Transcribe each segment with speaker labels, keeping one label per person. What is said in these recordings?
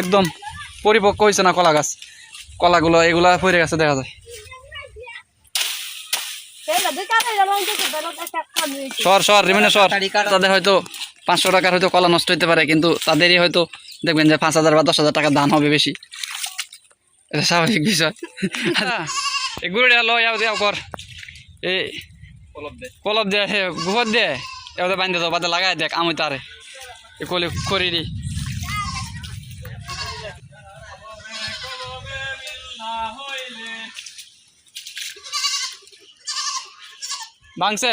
Speaker 1: একদম পরিপক্ক হয়েছে না কলা গাছ। কলাগুলো এগুলা পড়ে গেছে দেখা যায়। সর সর রিমিনে সর। তাদের হয়তো পাঁচশো টাকার হয়তো কলা নষ্ট হতে পারে কিন্তু তাদেরই হয়তো দেখবেন যে পাঁচ হাজার বা দশ হাজার টাকা দান হবে বেশি। এটা স্বাভাবিক বিষয়। গুড়িটা লো ইয়াও দেও কর। এই কলব দে। হে গোবর দে। এবার বান্ধে দাও বাদে লাগাই দেখ আমি তারে। এ কলি করি ভাঙছে?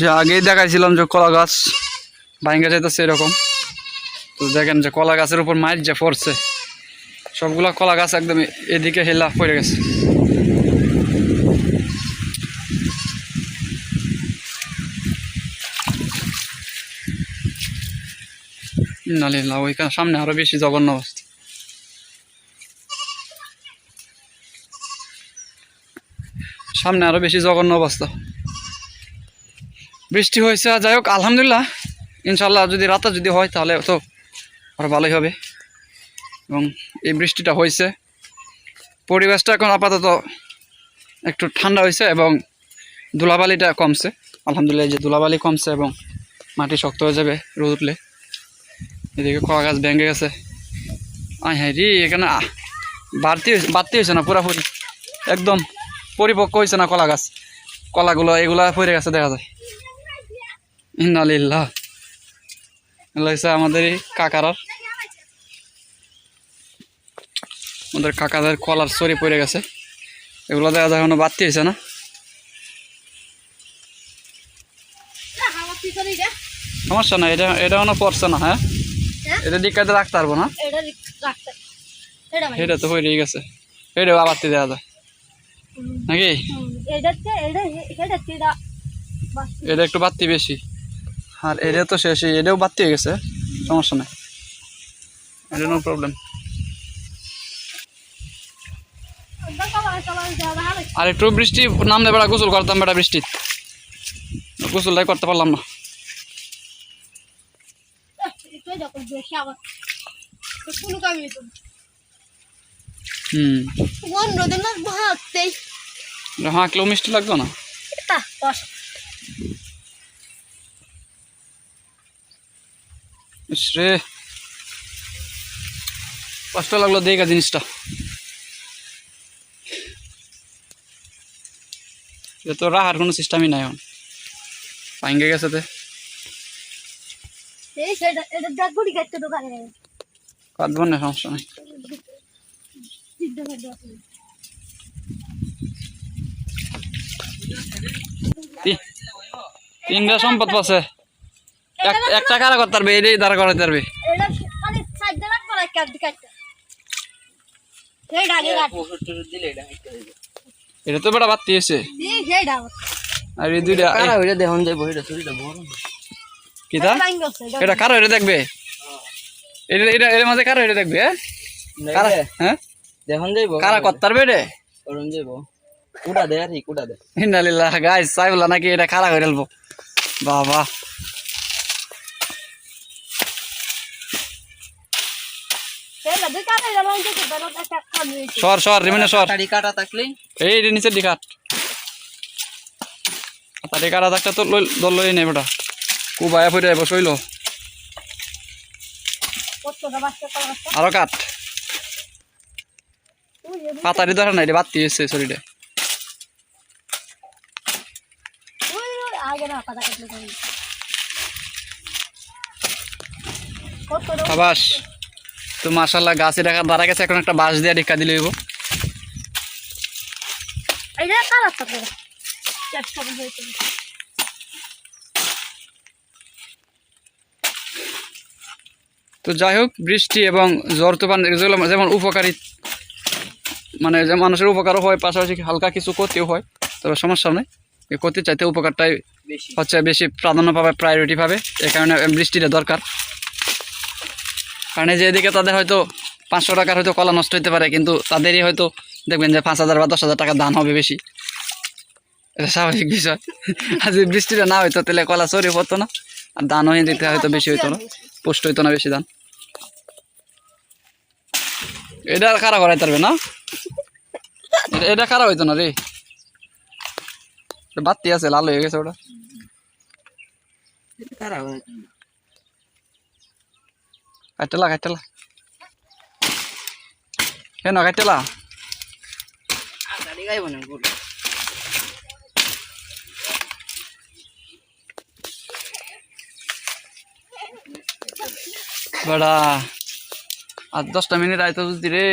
Speaker 1: যে আগেই দেখাইছিলাম যে কলা গাছ ভাঙ্গা যাইতেছে এরকম। তো দেখেন যে কলা গাছের উপর মাইর যে পড়ছে, সবগুলা কলা গাছ একদম এদিকে হেলা পড়ে গেছে। নালিল্লা ওইখানে সামনে আরও বেশি জঘন্য অবস্থা। সামনে আরও বেশি জঘন্য অবস্থা। বৃষ্টি হয়েছে, যাই হোক, আলহামদুলিল্লাহ। ইনশাল্লাহ যদি রাতে যদি হয়, তাহলে তো আরও ভালোই হবে। এবং এই বৃষ্টিটা হয়েছে। পরিবেশটা এখন আপাতত একটু ঠান্ডা হয়েছে এবং ধুলাবালিটা কমছে। আলহামদুলিল্লাহ যে ধুলাবালি কমছে এবং মাটি শক্ত হয়ে যাবে রোদ উঠলে। এদিকে কলা গাছ ভেঙে গেছে। আয় হ্যাঁ রি, এখানে বাড়তি বাড়তি হয়েছে না পুরাপুরি? একদম পরিপক্ক হয়েছে না কলা গাছ? কলাগুলো এগুলা পড়ে গেছে দেখা যায়। ইন্নালিল্লাহ। এগুলো আমাদের এই কাকারার। আমাদের কাকাদের কলার সরি পড়ে গেছে। এগুলো দেখা যায় এখনও বাড়তি হয়েছে না? সমস্যা না এটা এটা এখনও পড়ছে না হ্যাঁ?
Speaker 2: হ্যাঁ?
Speaker 1: এটা দিকাতে রাখতে পারব না। এটা তো হয়ে গেছে। এটা আবারতি দেওয়া যায়। নাকি? এটা একটু বাড়তি বেশি। আর এটা তো শেষ এটাও বাড়তি হয়ে গেছে, সমস্যা নাই। এটা নো প্রবলেম আর একটু বৃষ্টি নামলে বেড়া গোসল করতাম বেড়া বৃষ্টি। গোসলটাই করতে পারলাম না।
Speaker 2: কোনো তো দিন
Speaker 1: এটা হাঁকলেও মিষ্টি লাগতো না?
Speaker 2: তা বস।
Speaker 1: রে। কষ্ট লাগল দেখা জিনিসটা। তো রাহার কোনো সিস্টেমই নাই এখন। ভাঙ্গে গেছে তে। কাটবো না সমস্যা নাই। তিনটা সম্পদ পাচ্ছে। এক- একটা কারা করতে পারবে এটাই দাঁড়া করাতে পারবে।
Speaker 2: এটা
Speaker 1: তো বেটা বাড়তি এসে
Speaker 2: দিয়ে সেইটা।
Speaker 1: আর এই দুইটা
Speaker 3: কারা দেখুন যাইব এটা চুরিটা বড়।
Speaker 1: কিতা এটা কারও এটা দেখবে? এটা এটা এর মাঝে কারও এটা দেখবে হ্যাঁ?
Speaker 3: দেখুন যাইব
Speaker 1: কারা পারবে এটা
Speaker 3: করুন যাইব কুড়া দে আর কি কুড়া দে।
Speaker 1: ইন্নালিল্লাহ গাইস চাইবলা নাকি এটা খারাপ হয়ে গেলবো বাবা।
Speaker 2: কাটে
Speaker 1: সর সর রিমিনে সর।
Speaker 3: কাটা
Speaker 1: এই রে নিচে থাকতে তো দল লই নেই বেটা। শৈল
Speaker 2: করা।
Speaker 1: আরও কাট। পাতারি ধরে নাই রে বাত্তি এসছে শরীরে। তো মাশাল্লাহ গাছে দেখা দাঁড়া গেছে এখন একটা বাঁশ দিয়ে ঢেকা দিলে হইব।
Speaker 2: এটা হয়েছে
Speaker 1: তো যাই হোক বৃষ্টি এবং জ্বর তুফান যেমন উপকারী মানে যে মানুষের উপকারও হয় পাশাপাশি হালকা কিছু ক্ষতিও হয়। তবে সমস্যা নেই। এই ক্ষতি চাইতে উপকারটাই
Speaker 3: বেশি।
Speaker 1: হচ্ছে বেশি প্রাধান্য পাবে প্রায়োরিটি পাবে। এই কারণে বৃষ্টিটা দরকার। কারণ যে এদিকে তাদের হয়তো পাঁচশো টাকার হয়তো কলা নষ্ট হতে পারে কিন্তু তাদেরই হয়তো দেখবেন যে পাঁচ হাজার বা দশ হাজার টাকা দান হবে বেশি। এটা স্বাভাবিক বিষয়। আর যদি বৃষ্টিটা না হইতো তাহলে কলা চুরি হতো না। আর দানও দিতে হয়তো বেশি হইতো না। পুষ্ট হইতো না বেশি ধান এটা আর খারাপ করাই পারবে না? এটা- খারাপ হইতো না রে। বাতি আছে লাল হয়ে গেছে ওটা। কাটেলা কাটেলা কেন কাটেলা বেড়া আর দশটা মিনিট আইতো যদি রে।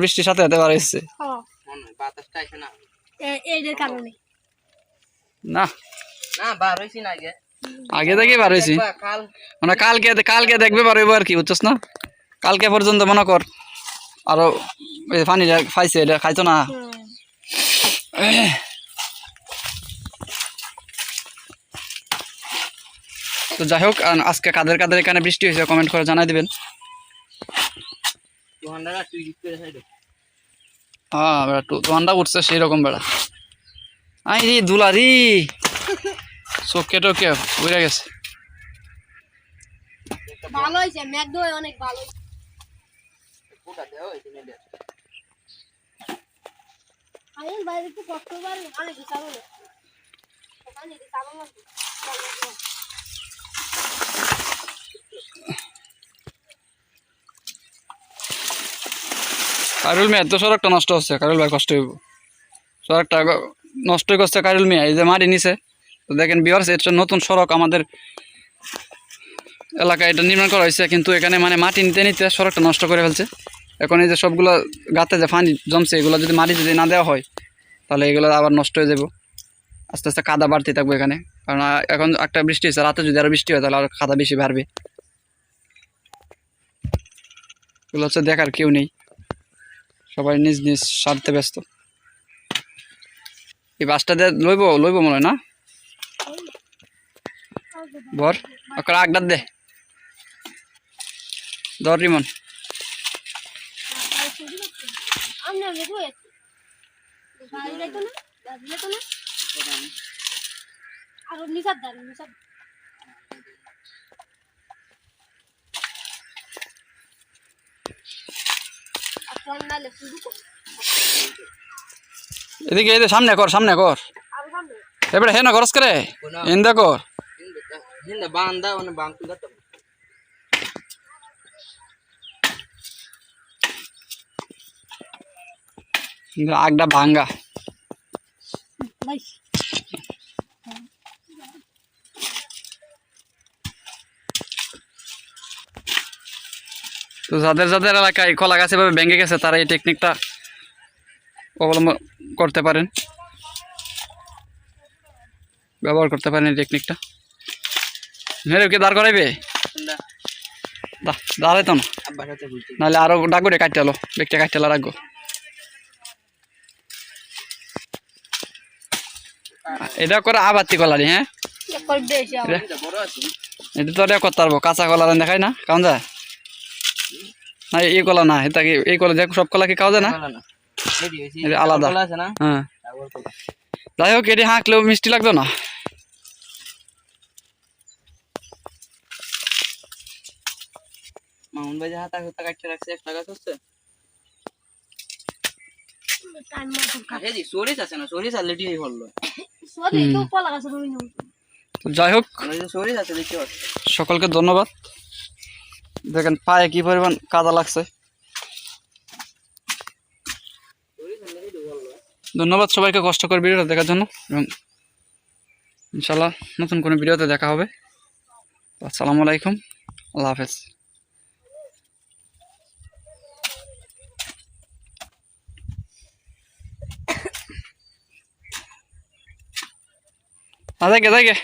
Speaker 1: বৃষ্টির সাথে
Speaker 3: না আগে।
Speaker 1: আগে থেকে বার হয়েছি। মানে কালকে কালকে দেখবে পারব আর কি বুঝছস না? কালকে পর্যন্ত মনে কর আরও পানি খাইছে এটা খাইতো না? তো যাই হোক আজকে কাদের কাদের এখানে বৃষ্টি হয়েছে কমেন্ট করে জানাই দিবেন। হ্যাঁ বেড়া উঠছে সেই রকম বেড়া। আই রে দুলা রি। চোখে টোকে উড়ে গেছে।
Speaker 2: ভালো হয়েছে অনেক ভালো বাইরে একটু কষ্ট পারি অনেক চালো না ওখানে চালো না
Speaker 1: কারুল মেয়ে, তো সড়কটা নষ্ট হচ্ছে, কারুল ভাই কষ্ট হইব। সড়কটা নষ্টই করছে কারুল মেয়ে, এই যে মারি নিছে। তো দেখেন বিহার এটা নতুন সড়ক আমাদের এলাকায় এটা নির্মাণ করা হয়েছে, কিন্তু এখানে মানে মাটি নিতে নিতে সড়কটা নষ্ট করে ফেলছে। এখন এই যে সবগুলো গাতে যে পানি জমছে, এগুলো যদি মাটি যদি না দেওয়া হয়, তাহলে এগুলো আবার নষ্ট হয়ে যাব। আস্তে আস্তে কাদা বাড়তে থাকবে এখানে। কারণ এখন একটা বৃষ্টি হয়েছে, রাতে যদি আরও বৃষ্টি হয় তাহলে আর খাতা বেশি বাড়বে এগুলো হচ্ছে দেখার কেউ নেই। সবাই নিজ নিজ সারতে ব্যস্ত। এই বাসটা দিয়ে লইব লইব মনে না? বর, ওকে আগডার দে। ধর রিমন।
Speaker 2: দাঁড়ি ঠান্ডা
Speaker 1: এদিকে সামনে কর সামনে কর। এবারে হে না খরচ করে ইন্দা কর।
Speaker 3: হিন্দা বান্দা মানে তো
Speaker 1: আগডা ভাঙ্গা। তো যাদের যাদের এলাকায় কলা গাছ এভাবে ভেঙে গেছে তারা এই টেকনিকটা অবলম্বন করতে পারেন। ব্যবহার করতে পারেন এই টেকনিকটা মেরে কি দাঁড় করাইবে? দাঁড়াইতো না। নাহলে আরও ডাকবো রে কাটতে এলো বেগটা কাটতে এলো রাখব। এটা করে আবাতি হ্যাঁ?
Speaker 2: কল দেশে আমার
Speaker 3: এটা
Speaker 1: তো এটা করতে পারব কাঁচা কলা দেখাই না কাউন যায় না এই কলা না এটা কি এই কলা দেখ সব কলা কি খাওয়া যায় না? আলাদা।
Speaker 3: কলা আছে না?
Speaker 1: হ্যাঁ। যাই হোক এটি হাঁকলেও মিষ্টি লাগতো না।
Speaker 3: মামুন ভাই হাতা হাতা কাটতে রাখছে হচ্ছে।
Speaker 1: যাই হোক সকলকে ধন্যবাদ। দেখেন পায়ে কি পরিমাণ কাদা লাগছে। ধন্যবাদ সবাইকে কষ্ট করে ভিডিওটা দেখার জন্য এবং ইনশাল্লাহ নতুন কোনো ভিডিওতে দেখা হবে। আসসালামু আলাইকুম, আল্লাহ হাফেজ। আ দেখে দেখে।